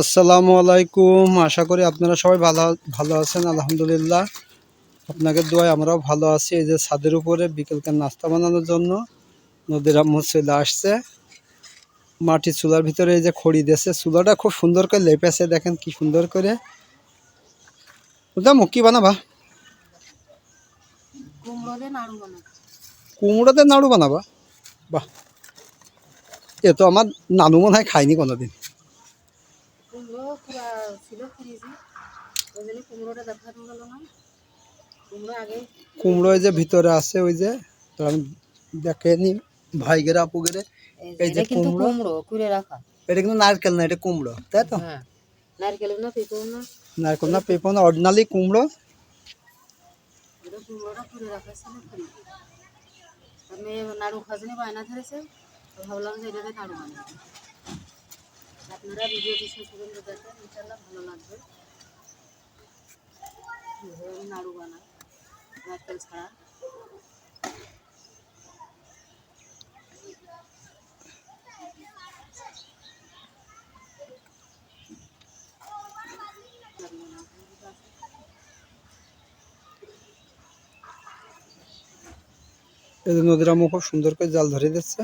আসসালামু আলাইকুম। আশা করি আপনারা সবাই ভালো ভালো আছেন আলহামদুলিল্লাহ। আপনাকে দোয়ায় আমরাও ভালো আছি। এই যে ছাদের উপরে বিকেলকার নাস্তা বানানোর জন্য নদীর আম্মু আসছে। মাটির চুলার ভিতরে এই যে খড়ি দিয়েছে। চুলাটা খুব সুন্দর করে লেপেছে দেখেন কি সুন্দর করে। ওটা কি বানাবা। কুমড়োতে নাড়ু বানাবা? বাহ। এ তো আমার নানু মনে হয় খায়নি কোনোদিন। ছিল ফ্রিজে ওই জন্য কুমড়োটা দেখানো গেল না। কুমড়ো আগে কুমড়ো যে ভিতরে আছে ওই যে তো আমি দেখেনি ভাই গেরা আপু গেরে এই যে কুমড়ো। কুমড়ো কুড়ে রাখা। এটা কিন্তু নারকেল না এটা কুমড়ো তাই তো? হ্যাঁ নারকেল না পেঁপো না। নারকেল না পেঁপো না অর্ডিনালি কুমড়ো। কুমড়োটা কুড়ে রাখা ছিল আমি নাড়ু খাজনি বায়না ধরেছে ভাবলাম যে এটাতে নাড়ু বানাবো আপনারা ভিডিওটি শেষ পর্যন্ত দেখেন ইনশাল্লাহ ভালো লাগবে। আমি নাড়ু বানাই নারকেল ছাড়া। এই নদীর আমু খুব সুন্দর করে জাল ধরে দিচ্ছে।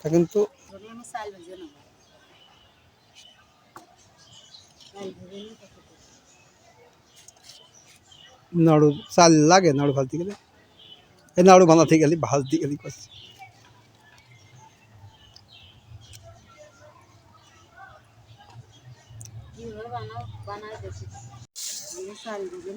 তা কিন্তু যদি আমি চাল ভেজে নেব চাল ভেজে নিয়ে তারপর দেবো। নাড়ু চাল লাগে, নাড়ু ভাজতে গেলে। এই নাড়ু বানাতে গেলে ভাজতে গেলে করছে বানাও বানায় দেখি। চাল ভেজে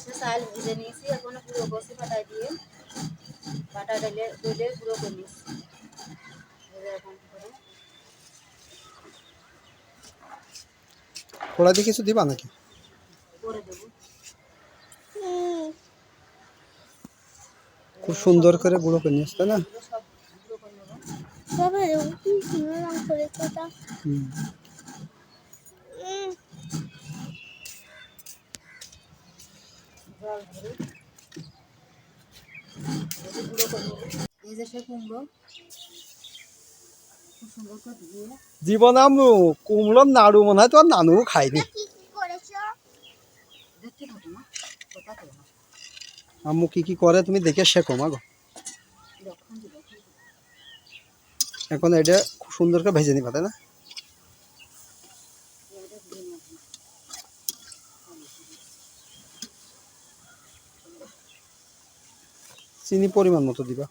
এসে চাল ভেজে নিয়েছি এখন পুরো বসে পাটায় দিয়ে পাটা ডালে ডলে পুরো করে নিয়েছি এরকম করে দিয়ে কিছু দিবা নাকি করে দেবো খুব সুন্দর করে গুঁড়ো করে নিয়েছে তাই না সব গুঁড়ো করে নেব জল ধরে গুঁড়ো করে এই যে সে কুমড়ো জীবন আমু কুমড়োর নাড়ু মনে হয় তো আর নানু খায়নি দেখতে থাকো না কোথা থেকে না আম্মু কি কি করে তুমি দেখে শেখো মা গো। এখন এটা খুব সুন্দর করে ভেজে নিবা তাই না এটা দিয়ে নিয়ে আসব চিনি পরিমাণ মতো দিবা।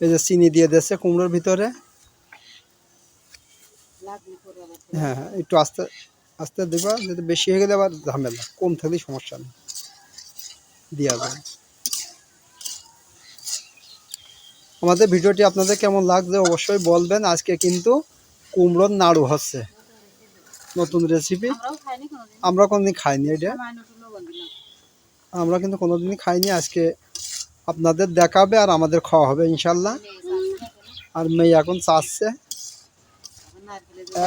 এই যে চিনি দিয়ে দিয়েছে কুমড়োর ভিতরে। হ্যাঁ হ্যাঁ একটু আস্তে আস্তে দিবা যদি বেশি হয়ে গেলে আবার ঝামেলা কম থাকলে সমস্যা নেই। দেওয়া যাবে। আমাদের ভিডিওটি আপনাদের কেমন লাগছে অবশ্যই বলবেন। আজকে কিন্তু কুমড়োর নাড়ু হচ্ছে। নতুন রেসিপি আমরা কোনোদিন খাইনি এটা। আমরা কিন্তু কোনোদিনই খাইনি আজকে আপনাদের দেখাবে আর আমাদের খাওয়া হবে ইনশাল্লাহ। আর মেয়ে এখন চাচ্ছে।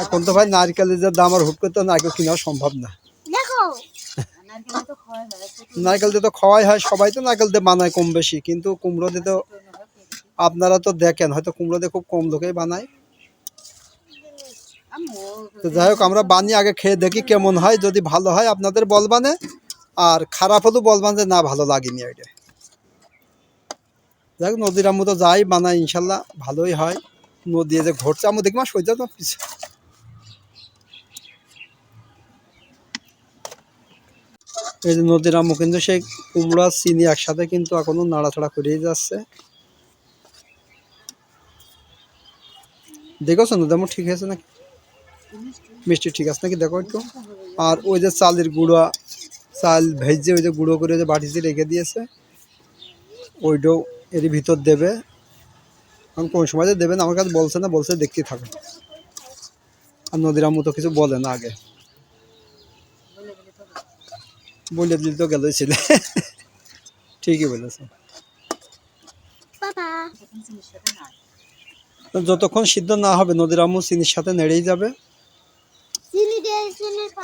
এখন তো ভাই নারকেলের যে দাম আর হুট করতে নারকেল কেনাও সম্ভব না। নারকেল দিয়ে তো খাওয়াই হয় সবাই তো নারকেল দিয়ে বানায় কম বেশি কিন্তু কুমড়ো দিয়ে তো আপনারা তো দেখেন হয়তো কুমড়ো দিয়ে খুব কম লোকেই বানায়। তো যাই হোক আমরা বানিয়ে আগে খেয়ে দেখি কেমন হয় যদি ভালো হয় আপনাদের বলবানে আর খারাপ হলেও বলবান যে না ভালো লাগেনি এটা যাই নদীর আম্মু তো যাই বানাই ইনশাল্লাহ ভালোই হয়। নদী যে ঘটছে, আম্মু দেখি মা সহ্য তো পিছু এই যে নদীর আম্মু কিন্তু সেই কুমড়া, চিনি একসাথে কিন্তু এখনও নাড়াচাড়া করেই যাচ্ছে। দেখেছ নদী আম্মু ঠিক আছে নাকি? মিষ্টি ঠিক আছে নাকি? দেখো একটু। আর ওই যে চালের গুঁড়া, চাল ভেজে ওই যে গুঁড়ো করে যে বাটিতে রেখে দিয়েছে। ওইটাও এর ভিতর দেবে। কারণ কোন সময় যে দেবেন আমার কাছে বলছে না বলছে দেখতে থাকো। আর নদীর আম্মু তো কিছু বলে না আগে। বলে দিলে তো গেলই ছিলে। ঠিকই বলেছে। যতক্ষণ সিদ্ধ না হবে নদীর আম্মু চিনির সাথে নেড়েই যাবে চিনি দিয়ে চিনি পানি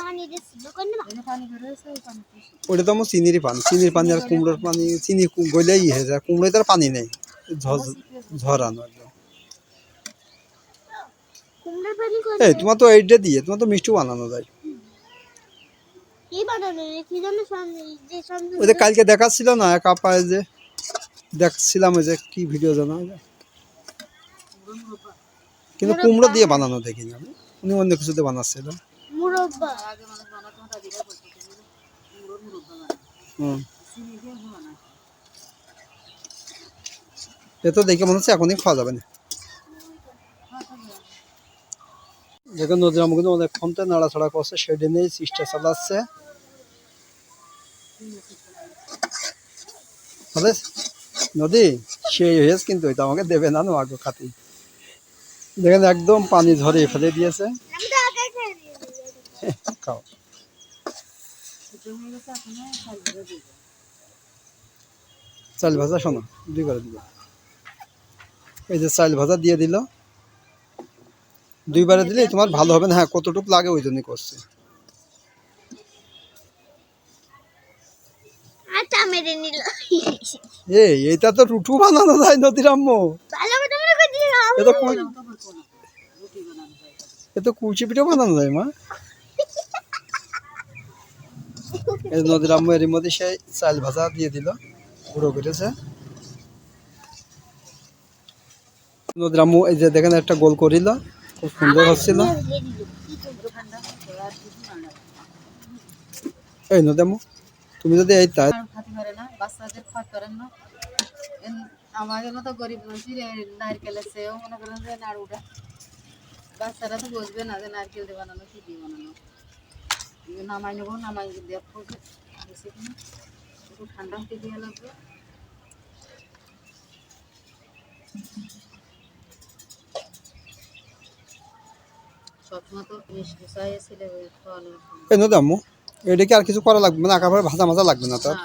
দিয়ে সিদ্ধ করে নেবা এনে পানি বের হয়েছে ওই পানিতে ওটা তো আমার চিনিরই পানি চিনির পানি আর কুমড়োর পানি চিনি গলেই হয়ে যায় কুমড়োয় তার পানি নেই ঝরানো একদম। এই তোমার তো এইটা দিয়ে তোমার তো মিষ্টি বানানো যায়। ওই যে কালকে দেখাচ্ছিল না এক আপায় যে দেখছিলাম ওই যে কি ভিডিও জানা কিন্তু কুমড়ো দিয়ে বানানো দেখি আমি উনি অন্য কিছুতে বানাচ্ছিল। মুরব্বা। এ তো দেখে মনে হচ্ছে এখনই খাওয়া যাবে না। দেখুন নদীর আমাকে অনেকক্ষণ তো নাড়াছাড়া করছে সেটা নিয়ে চেষ্টা চালাচ্ছে? নদী? সেই হয়েছে কিন্তু এটা আমাকে দেবে না না আগে খাতি। দেখেন একদম পানি ঝরে ফেলে দিয়েছে। খাও। চাল ভাজা শোনো দুই করে এই যে চাল ভাজা দিয়ে দিল। দুইবারে দিলে তোমার ভালো হবে না হ্যাঁ কতটুকু লাগে ওই জন্যই করছে। এই এটা তো রুটু বানানো যায় নদীর আম্মু ভালো মতো করে দিয়ে দাও। এ তো কু- তো বলব না রুটি বানানো যায় এ তো কুচি পিঠে বানানো যায় মা? নদীর মধ্যে চাল ভাজা দিয়ে দিল, গুঁড়ো করেছে। এই যে দেখেন, একটা গোল করিল, খুব সুন্দর হচ্ছিল। এই তুমি যদি এই তাই আমাদের মতো গরিব এই নারকেলের মনে করেন যে নাড়ুটা বাচ্চারা তো বুঝবে না যে নারকেল দিয়ে বানানো কি দিয়ে বানানো। নামাই নেব নামাই পর বেশি কিনা একটু ঠান্ডা হতে দিয়ে লাগবে। নদী আম্মু এটা কি আর কিছু করা লাগবে? না একেবারে ভাজা মাজা লাগবে না তার?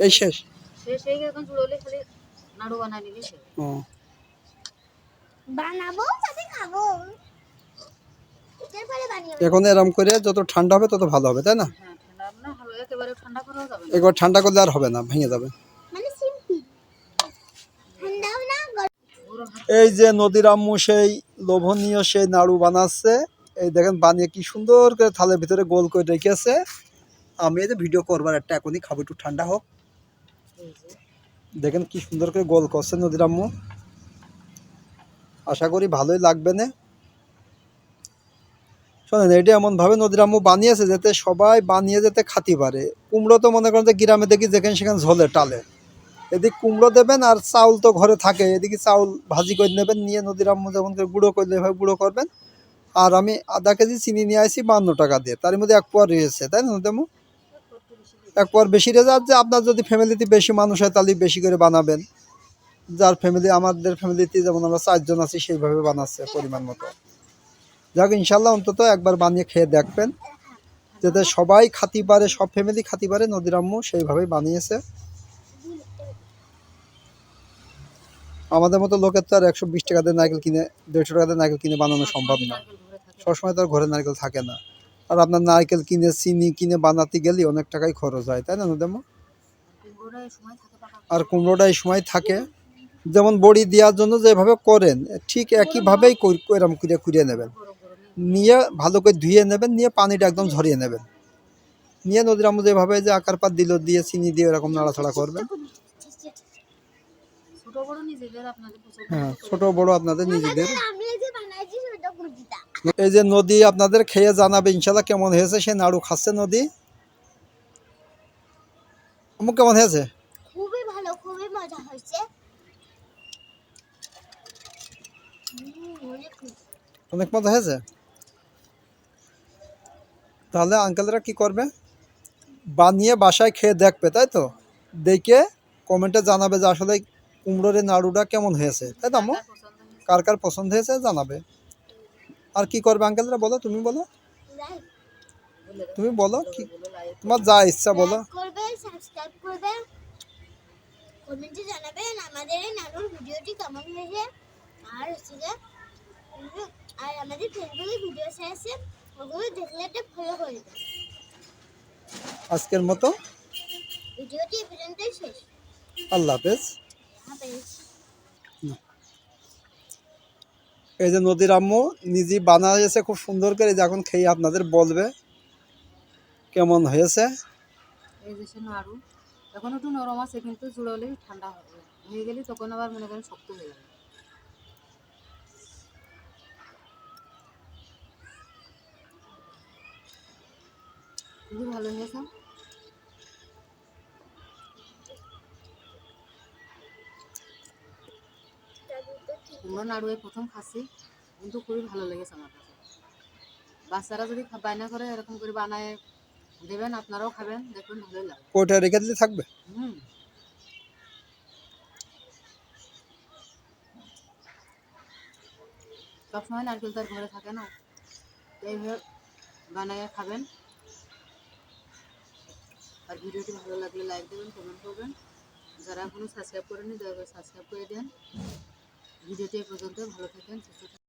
এই শেষ? চুড়োলে খালি নাড়ু বানাই ও। বানাবো সাথে খাব। এখন এরম করে যত ঠান্ডা হবে তত ভালো হবে তাই না? হ্যাঁ ঠান্ডা না হলো একেবারে ঠান্ডা করাও যাবে না। একবার ঠান্ডা করলে আর হবে না ভেঙে যাবে। মানে এই যে নদীর আম্মু সেই লোভনীয় সেই নাড়ু বানাচ্ছে এই দেখেন বানিয়ে কি সুন্দর করে থালের ভিতরে গোল করে রেখেছে। আমি এই যে ভিডিও করবার একটা এখনই খাব একটু ঠান্ডা হোক। দেখেন কি সুন্দর করে গোল করছে নদীর আম্মু। আশা করি ভালোই লাগবে না। শোনেন, এটা এমনভাবে নদীর আম্মু বানিয়েছে যাতে সবাই বানিয়ে যেতে খাতি পারে। কুমড়ো তো মনে করেন যে গ্রামে দেখি যেখানে সেখানে ঝোলে, টালে। এদিকে কুমড়ো দেবেন আর চাউল তো ঘরে থাকে। এদিকে চাউল ভাজি করে নেবেন, নিয়ে নদীর আম্মু যেমন করে গুঁড়ো করলে এভাবে গুঁড়ো করবেন। আর আমি আধা কেজি চিনি নিয়ে আসি বান্ন টাকা দিয়ে। তার মধ্যে এক পোয়া রয়েছে, তাই না আম্মু? এক পোয়ার বেশি রেজাল্ট যে আপনার যদি ফ্যামিলিতে বেশি মানুষ হয়, তাহলে বেশি করে বানাবেন। যার ফ্যামিলি, আমাদের ফ্যামিলিতে যেমন আমরা চারজন আছি, সেইভাবে বানাচ্ছে পরিমাণ মতো। যাক, ইনশাল্লাহ অন্তত একবার বানিয়ে খেয়ে দেখবেন। যাতে সবাই খাতি পারে, সব ফ্যামিলি খাতি পারে, নদীর আম্মু সেইভাবেই বানিয়েছে। আমাদের মতো লোকের তো আর একশো বিশ টাকা দিয়ে নারকেল কিনে, দেড়শো টাকা দিয়ে নারকেল কিনে বানানো সম্ভব না। সবসময় তো আর ঘরে নারকেল থাকে না। আর আপনার নারকেল কিনে, চিনি কিনে বানাতে গেলে অনেক টাকাই খরচ হয়, তাই না নদী আম্মু? কুমড়োটা এই সময় থাকে পাকা আর কুমড়োটা এই সময় থাকে। যেমন বড়ি দেওয়ার জন্য যেভাবে করেন, ঠিক একইভাবেই এরম করে কুড়িয়ে নেবেন। নিয়ে ভালো করে ধুয়ে নেবেন নিয়ে পানিটা একদম ঝরিয়ে নেবেন। নিয়ে নদীর আমু যেভাবে যে আকার পাত দিল দিয়ে চিনি দিয়ে এরকম নাড়াচাড়া করবেন। ছোট বড় আপনাদের হ্যাঁ ছোট বড় আপনাদের নিজেদের। এই যে নদী আপনাদের খেয়ে জানাবে ইনশাল্লাহ কেমন হয়েছে সে নাড়ু খাচ্ছে নদী। আমু কেমন হয়েছে? খুবই ভালো খুবই মজা হয়েছে। অনেক মজা হয়েছে? তাহলে আঙ্কেলরা কি করবে? বানিয়ে বাসায় খেয়ে দেখবে, তাই তো? দেখে কমেন্টে জানাবে যে আসলে কুমড়োর নাড়ুটা কেমন হয়েছে, তাই তো কার কার পছন্দ হয়েছে জানাবে। আর কি করবে আঙ্কেলরা বলো, তুমি বলো? তুমি বলো কি, তোমার যা ইচ্ছা বলো। আর আমাদের ফেসবুকে ভিডিও আছে। ওগুলো দেখলে একটা ফলো করে দেবেন আজকের মতো? ভিডিওটি পর্যন্তই শেষ। আল্লাহ হাফেজ। হাফেজ। এই যে নদীর আম্মু নিজে বানাইছে খুব সুন্দর করে যে এখন খেয়ে আপনাদের বলবে কেমন হয়েছে। এই যে সে নাড়ু এখন একটু নরম আছে কিন্তু জুড়ালে ঠান্ডা হবে। হয়ে গেলে তখন আবার মনে করেন শক্ত হয়ে যাবে। খুবই ভালো হয়েছে। কুমড়ো নাড়ু এই প্রথম খাচ্ছি কিন্তু খুবই ভালো লেগেছে আমার কাছে। বাচ্চারা যদি বায়না করে এরকম করে বানায় দেবেন আপনারাও খাবেন দেখবেন ভালোই লাগে। কোটা রেখে দিলে থাকবে? হুম। সবসময় নারকেল তার ঘরে থাকে না এইভাবে বানায় খাবেন। আর ভিডিওটি ভালো লাগলে লাইক দেবেন কমেন্ট করবেন। যারা এখনও সাবস্ক্রাইব করেনি দয়া করে সাবস্ক্রাইব করে দেন। ভিডিওটি এ পর্যন্ত, ভালো থাকেন, সুস্থ